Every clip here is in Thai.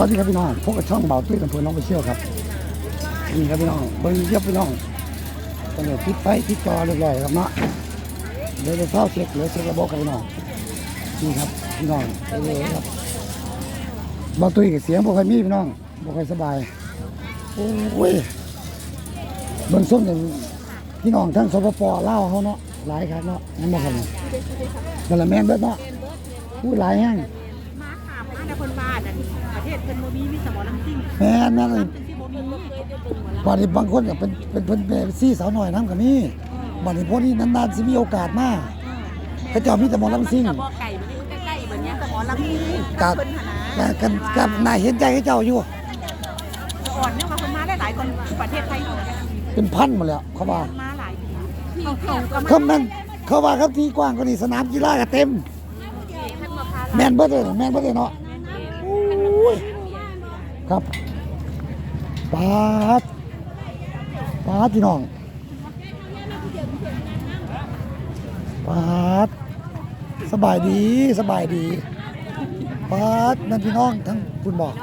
วัสดีครับพี่น้องพบกับช่องเบาตุ้ยกับพื่อนน้องไปเชี่ยวครับนี่ครับพี่น้องเบิ้งเยียบพี่น้องตอนนี้พิดไฟพิดจอเรียบร้อยครับเนาะเดี๋ยวจะเข้าเช็คเหลือเช็คระบบกันพี่น้องนี่ครับพี่น้องไปเลยครับเบาตุ้ยกับเสียงบ่ค่อยมีพี่น้องบ่ค่อยสบายโอ้ยเบิ้งส้มเนี่ยพี่น้องทั้งสปปเล่าเขาเนาะหลายครับเนาะนั่นบ่ครับเนี่ยนั่นละแม่นเบิดเนาะพูดหลายแห้งมาถามมาในคนบ้านอันนี้ประ ทศเป็นโมบีมีสมอลำซิ่งแม่นแม่นเลยเป็นที่โมบีบัดนี้บางคนก็เป็นเป็นเพิ่นเป็นซี่สาวหน่อยน้ำกับมีบัดนี้พวกนี้นานๆสิมีโอกาสมาเขาเจ้ามีแต่หมอลำซิ่งกับบ่อไก่มันอยู่ใกล้ๆแบบเนี้ยสมอลำซิ่งกับเพิ่นหากับกันกับนายเห็นใจให้เจ้าอยู่อ่อนเนี่ยมาคนมาได้หลายคนประเทศไทยเป็นพันหมดแล้วเขาว่ามาหลายปีเขาเขาก็มาเขาแม่นเขาว่าครับที่กว้างกว่านี้สนามกีฬาก็เต็มท่านมาพาแม่นเบิดเลยแม่นเบิดเลยเนาะโอ้ย ครับปาดปาดพี่น้องปาดสบายดีสบายดีปาดนั่นพี่น้องทั้งคุณบอก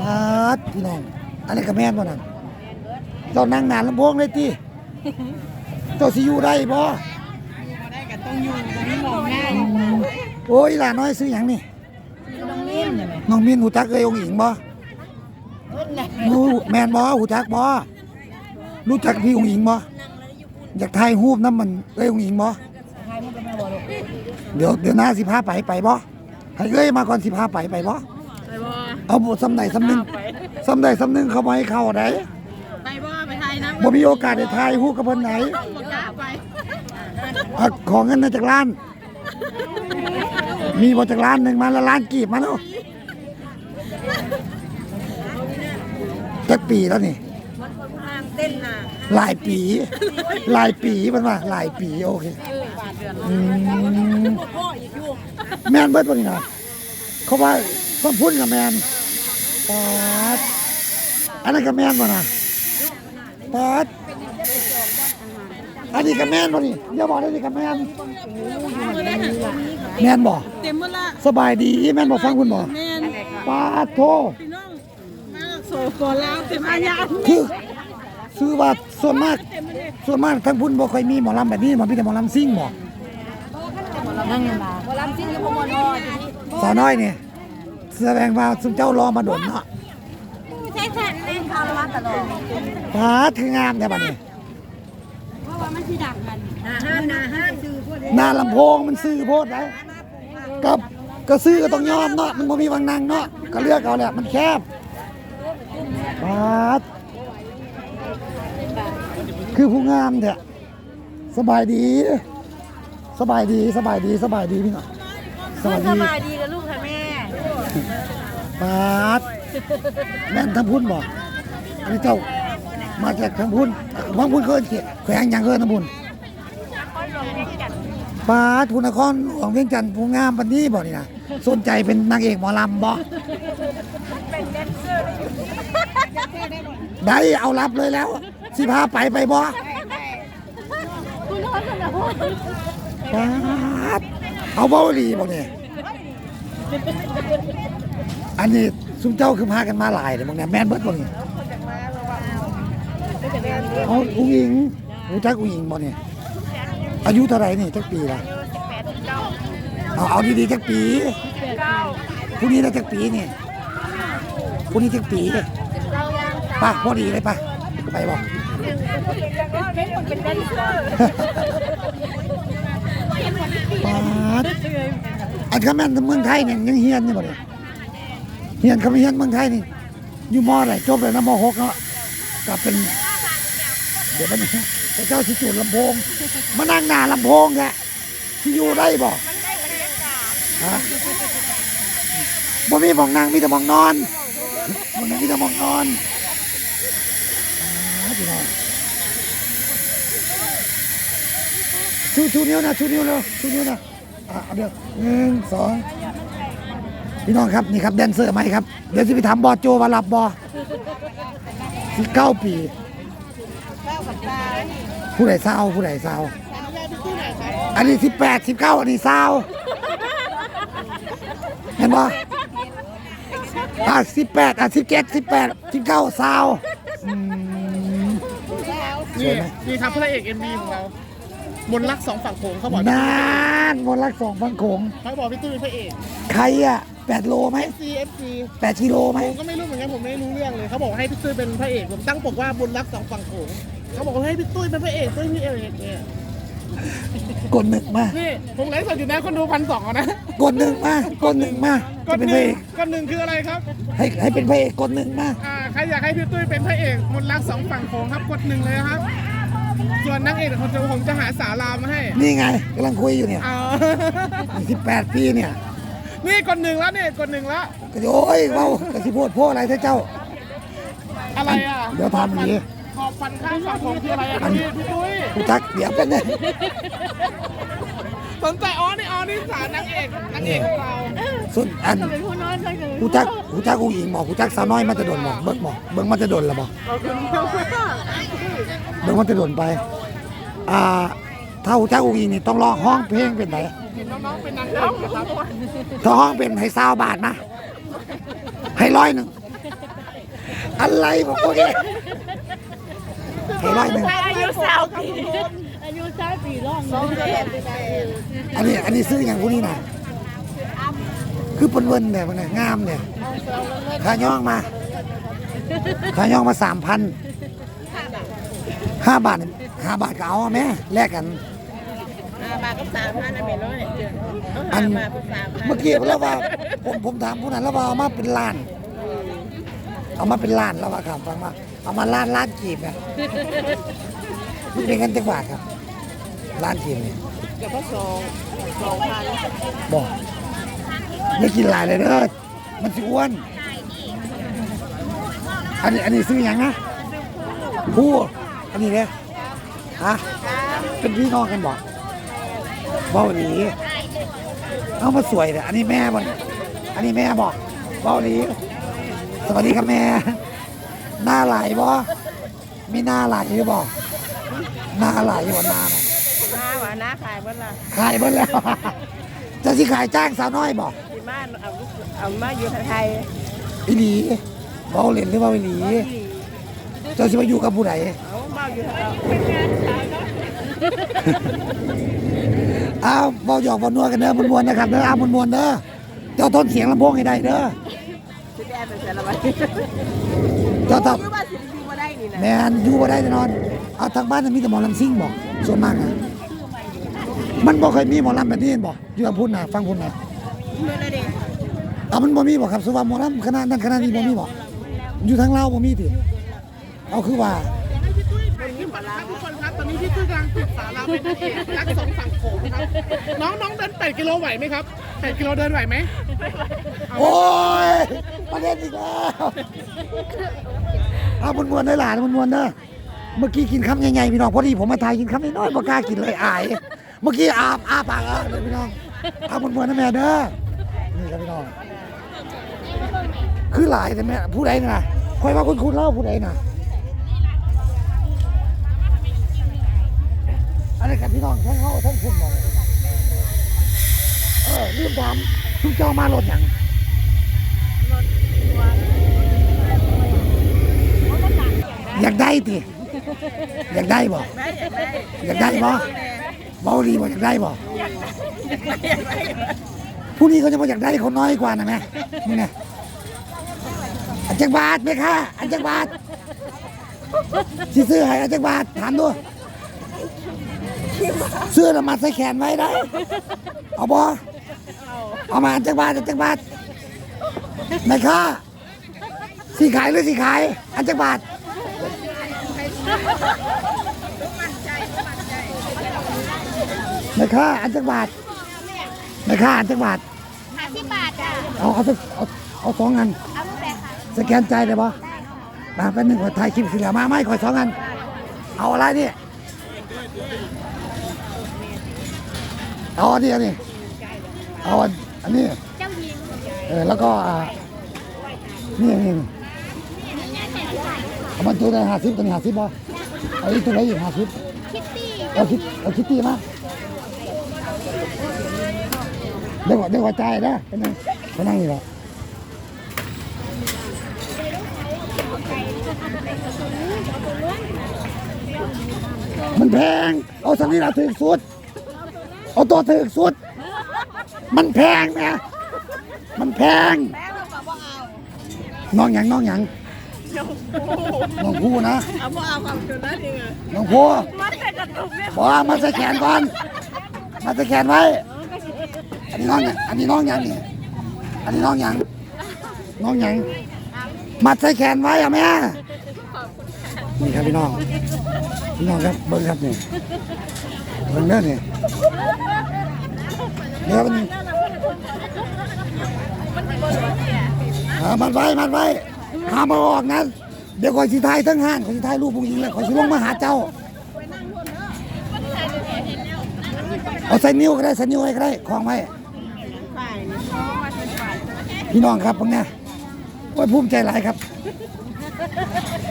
ปาดพี่น้องอันนี้ก็แม่นบ่นั่นเจ้านั่งนานลำโพงเลยติเจ้าสิอยู่ได้บ่ได้ก็ต้องอยู่ตรงนี้มองง่ายโอ้ยหลานน้อยซื้อหยังนี่น้องมิ้นน้องมินหูจักเอ้ยองค์หญิงบ่ รู้แมนบ่หูจักบ่รู้จักพี่องค์หญิงบ่อยากถ่ายรูปน้ำมันเอ้ยองค์หญิงบ่เดี๋ยวเดี๋ยวหน้าสิพาไปไปบ่ให้เอ้ยมาก่อนสิพาไปไปบ่ไปบ่เอาบ่สำไหนสำนึงสำใดสำนึงเขาบ่ให้เข้าได้ไปบ่ไปไทยนะบ่มีโอกาสได้ถ่ายรูปกับเพิ่นไหนบ่กล้าไปเอาขอเงินมาจากร้าน มีบ่จากร้านหนึงมาละล้านกีบมาเนาะ จักปีแล้วนี่มันคนทางเต้นน่ะหลายปี หลายปีมันว่าหลายปีโอเคอืมพ่ออีกอยู่แมนเบิดวันนี้นะเขาว่าต้องพูดกับแมนปาดอันนั้นกับแมนบ่นะปาดอันนี้กับแมนบ่นี่อย่าบอกได้นี่กับแมนแมนบ่เต็มหมดละสบายดีแมนบ่ฟังคุณบ่แม่นปาดโทพี่น้องมา โซโกลาวเต็มอาญาคือซื้อว่าส่วนมากส่วนมากทั้งพุ่นบ่ค่อยมีหมอลำแบบนี้หมอมีแต่หมอลำซิ่งบ่นั่งยังมาบ่ลำซิ่งกับบ่มอนออยู่ที่สาวน้อยนี่แสดงว่าสุมเจ้ารอมาดนเนาะใช่ฉันเล่นพาราตลอดปาดคืองามแท้บัดนี้เพราะว่ามันสิดังกันนาห้านนาห้านซื้อพวกหน้าลำโพงมันซื้อโพดแล้วกับก็ซื้อก็ต้องยอมเนาะมันบ่มีวังนั่งเนาะก็เลือกเอาแหละมันแคบ ปาดคือผู้งามแท้สบายดี สบายดีสบายดีสบายดีพี่น้องสบายสดีบายดีกับลูกค่ะแม่ปาดแม่นทั้งพุ่นบ่อันนี้เจ้ามาจากทั้งพุ่นบางพุ่นเกินเขตแขวงอย่างเกินทั้งพุ่นปาดพุ่นนครหลวงเวียงจันทร์ผู้งามปันนี้บ่นี่นะสนใจเป็นนางเอกหมอลำบ่ได้เอารับเลยแล้ว สิพาไปไปบ่คุณพ่อคุณพ่อปาดเอาเบาหลีบ่นี่อันนี้ซุมเจ้าคือพากันมาหลายเลยบางเนี่ยแม่นเบิดบ่นี่เอาอุ้งอิงรู้จักอุ้งอิงบ่เนี่ยอายุเท่าไหร่นี่จักปีละเอาเอาดีๆจักปีผู้นี้ได้จักปีนี่ผู้นี้จักปีไป่ะพอดีเลยไป่ะไปบอกป็นแดนเซอร์ปาดอันคำแม่นเมืองไทยเนี่ยยังเฮียนนี่บ่เนี่ยเฮียนคำเฮียนเมืองไทยนี่อยู่มอไหนจบเลยนะมหกเนาะกลับเป็น เดี๋ยวมันเจ้าสิจุดลำโพงมานั่งหน้าลำโพงแกที่อยู่ได้บ่ฮะบ่มีมองนั่งมีแต่มองนอนมันมีแต่มองนอน พี่น้องชูชูนิ้วนะชูนิ้วเร็วชูนิ้วนะอะเอาเดี๋ยวหนึ่งสองพี่น้องครับนี่ครับแดนเซอร์ไหมครับเดี๋ยวจะไปถามบอโจว่ารับบอสิเก้าปีผู้ใดเศร้าผู้ใดเศร้าอันนี้สิบแปดสิบเก้าอันนี้เศร้าเห็นปะอะสิบแปดอะสิบเจ็ดสิบแปดสิบเก้าสาวอืมส นี่วยไหมนี่ครับพระเอกเอ็มวีของเรามนต์รักสองฝั่งโขงเขาบอกนานมนต์รักสองพังโขงเขาบอกพี่ตุ้ยเป็นพระเอกใครอะแปดโลไหม FC FC แปดกิโลไหมผมก็ไม่รู้เหมือนกันผมไม่รู้เรื่องเลยเขาบอกให้พี่ตุ้ยเป็นพระเอกผมตั้งปกว่าบนรักสองฝั่งโขงเขาบอกว่าให้พี่ตุ้ยเป็นพระเอกตุ้ยพี่เอกเนี่ย กดหนึ่งมา นี่ผมไลฟ์สดอยู่นะคนดูพันสองนะกดหนึ่งมากดหนึ่งมาก็จะเป็นหพระนึ่เองกก็หนึ่งคืออะไรครับ ให้ให้เป็นพระเอกกดหนึ่งมาอ่าใครอยากให้พี่ตุ้ยเป็นพระเอกมนต์รักสองฝั่งโขงครับกดหนึ่งเลยครับ ส่วนนางเอกของผมผมจะหาสาวรามมาให้นี่ไงกำลังคุยอยู่เนี่ยเอา สิบแปดปีเนี่ยนี่กดหนึ่งแล้วนี่กดหนึ่งแล้วก็โอ้ยเบากระสิพูดโพดอะไรเท่าเจ้า อะไรอะเดี๋ยวทำอย่างนี้ ขอบฟันข้างฝั่งผมคืออะไรอะพี่พี่ตุ้ยกูทักเดี๋ยวเป็นเนี่ยสนใจอ๋อนี่อ๋อนี่สาวนางเอกนางเอกของเราสุดอันเป็นผู้นอนก็คือกูทักกูทักกูอิงบอกกูทักสาวน้อยมันจะโดนบอกเบิ้งบอกเบิ้งมันจะโดนละบอกขอบคุณมากเบิ้งมันจะโดนไปอ่าถ้ากูทักกูอิงนี่ต้องร้องห้องเพลงเป็นไหนเห็นน้องๆเป็นนางเอกนะครับถ้าห้องเป็นให้ซาวบาทนะให้ร้อยหนึ่งอะไรบอกโอเค ให้ร้อยหนึ่งอายุสาวปีอายุสาวปีร่องน้องเด็กอันนี้อันนี้ซื้ออย่างพวกนี้นะคือปนเวินเนี่ยมันเนี่ยงามเนี่ยขาย่องมาขาย่องมาสามพันห้าบาทห้าบาทก็เอาอะแม่แลกกันบาทก็สามพันนะเมร้อยอันบาทก็สามพันเมื่อกี้แล้วว่าผมผมถามผู้นั้นแล้วว่าเอามาเป็นล้าน เอามาเป็นล้านแล้วว่าครับฟังว่าเอามาล้านล้านกีบเนี่ยมันเป็นเงินจักบาทครับล้านกีบเนี่ยเดี๋ยวก็สองสองพันบอกไม่กินหลายเลยเด้อมันสิอ้วนอันนี้อันนี้ซื้ออย่างนะผู้อันนี้เนี่ยฮะเป็นพี่น้องกันบอกเบาหลีเอามาสวยเลยอันนี้แม่บอกอันนี้แม่บอกเบาหลีสวัสดีครับแม่ หน้าไหลบ่มีหน้าไหลหรือบ่หน้าไหลบ่หน้าน่ะน้าหวานน้าขายบ้านละขายหมดแล้ว จะสิขายจ้างสาวน้อยบอกที่บ้านเอาเอามาอยู่ไทยอีหลีเบาเล่นหรือเบาอีหลี เจ้าสิมาอยู่กับผู้ใดเอามาอยู่เอาเป็นงานสาวเนาะอ้าวเบาหยอกเบานัวกันเด้อมวนๆนะครับเด้ออ้าวมวนๆเด้อเจ้าทนเสียงลำโพงให้ได้เด้อ สิแอบเป็นเสร็จแล้วไห มเจ้าต้องอยู่บ้านสิอยู่มาได้นี่นะแมนอยู่บ่ได้แน่นอนเอาทางบ้านน่ะมีแต่หมอลำซิ่งบอกส่วนมากอะมันบ่เคยมีหมอลำแบบนี้บอกอยู่กับพุ่นน่ะฟังพุ่นน่ะเมื่อไรเด็กเอามันบ่มีบอกครับสุวรรณหมอลำคณะนั้นคณะนี้บ่มีบอกอยู่ทางลาวบ่มีติเอาคือว่าเป็นที่ปัดครับทุกคนครับตอนนี้พี่ตุ้ยกำลังติดสาวรามเป็นนางเอกรักสองฝั่งโขงครับน้องน้องเดิน8กิโลไหวไหมครับ 8กิโลเดินไหวไหมโอ้ยประเด็นอีกแล้วเอามวนๆเด้หลานมวนเด้อเมื่อกี้กินคำใหญ่ๆพี่น้องพอดีผมมาถ่ายกินคำน้อยๆบ่กล้ากินเลยอาย เมื่อกี้อาบอาปากเออเลยพี่น้องเอามวนนะแม่เด้อนี่ครับพี่น้องคือหลายแต่แม่ผู้ใดน่ะคอยว่าคุณคุณเล่าผู้ใดน่ะอะไรกับพี่น้องทั้งเข้าทั้งคุณมอง เออลืมถามทุกเจ้ามารถอย่างอยากได้ติอยากได้บ่อยากได้บ่เบาดีบ่อยากได้บ่ผู้นี้เขาจะมาอยากได้เขาน้อยกว่านะแม่นี่ไงอันจักบาทไหมคะอันจักบาทสิซื้อให้อันจักบาทถามดูเสื้อละมัดใส่แขนไว้ได้เอาบ่ เอามาอันจักบาทอันจักบาทไหมคะสีขายหรือสีขาย อันจักบาทไม่ค่าอันจักบาทไม่ค่าอันจักบาทห้าสิบบาทจ้ะเอาเอาสักเอาเอาสองอันเอาลูกแบบค่ะสแกนใจได้ปะมาเป็นหนึ่งขอถ่ายคลิปสิเหลือมาไม่ขอสองอัน เอาอะไรนี่เอาอันนี้อันนี้เอาอัน อันนี้เจ้าหญิงเออแล้วก็อ่านี่นี่นี่เอามันตัวไหนห้าสิบตัวนี้ห้าสิบป่ะเอาอีกตัวไหนอีกห้าสิบคิตตี้เอาคิดเอาคิดตีมาเดี๋ยวก่อนเดี๋ยวก่อนใจายนะเป็นไงเป็นนั่งอยู่หรอมันแพง เอาสันนี้ละถึงสุด เอาตัวถึงสุด มันแพงนะมันแพง น้องหยังน้องหยังน้องผู้นะเอาพวกเอาความจุนั้นจริงอะน้องผู้มันใส่กระตุกเนี่ยบอกว่ามาใส่แขนก่อนมาใส่แขนไว้ อันนี้น้องหยังอันนี้น้องหยังนี่อันนี้น้องหยังน้องหยังมาใส่แขนไว้อะแม่นี่ครับพี่น้องพี่น้องครับเบิ้งครับนี่เบิ้งเด้อนี่ เดี๋ยวมันหามันไว้มันไว้หามาออกนะเดี๋ยวคอยสิทายทั้งห้างคอยสิทายรูปพวกยิงเลยคอยสิลงมาหาเจ้า เอาใส่นิ้วก็ได้ใส่นิ้วไว้ก็ได้คล้องไว้พี่น้องครับพวกเนี้ยโอ้ยภูมิใจหลายครับ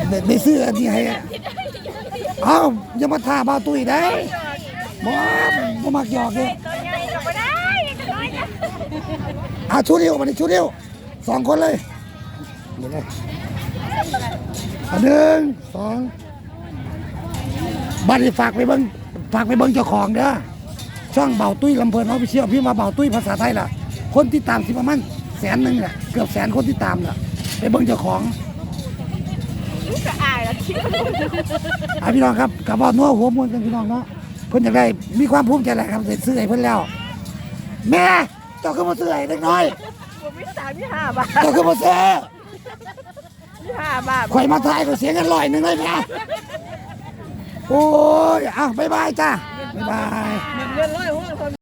เด็กได้ซื้ออันนี้ให้เอ้าอย่ามาท่าบ้าตุ้ยได้บ่บ่มักหยอกเลย ตัวใหญ่ก็ไม่ได้น้อยนะ เอาชูเดียวมาดิชูเดียวสองคนเลยเดี๋ยวเลยเอาหนึ่งสองบัตรฝากไปเบิ้งฝากไปเบิ้งเจ้าของเด้อช่องเบาตุ้ยลำเพลินเขาไปเชี่ยวพี่มาเบาตุ้ยภาษาไทยล่ะ คนที่ตามสิประมาณแสนหนึ่งแหละเกือบแสนคนที่ตามล่ะไปเบิ่งเจ้าของจะอายแล้วคิดอะพี่น้องครับกับว่านัวหัวมวนกันพี่น้องเนาะเพิ่นอยากได้มีความภูมิใจแหละครับเสร็จซื้อให้เพิ่นแล้ว แม่ เจ้าก็มาซื้อให้เล็กน้อยผมมีสามยี่ห้าบาทเจ้าก็มาซื้อยี่ห้าบาทข่อยมาถ่ายก็เสียเงินร้อยหนึ่งเลยแม่โอ้ยอะบ๊ายบายจ้าบ๊ายบาย เงินร้อยหัวคน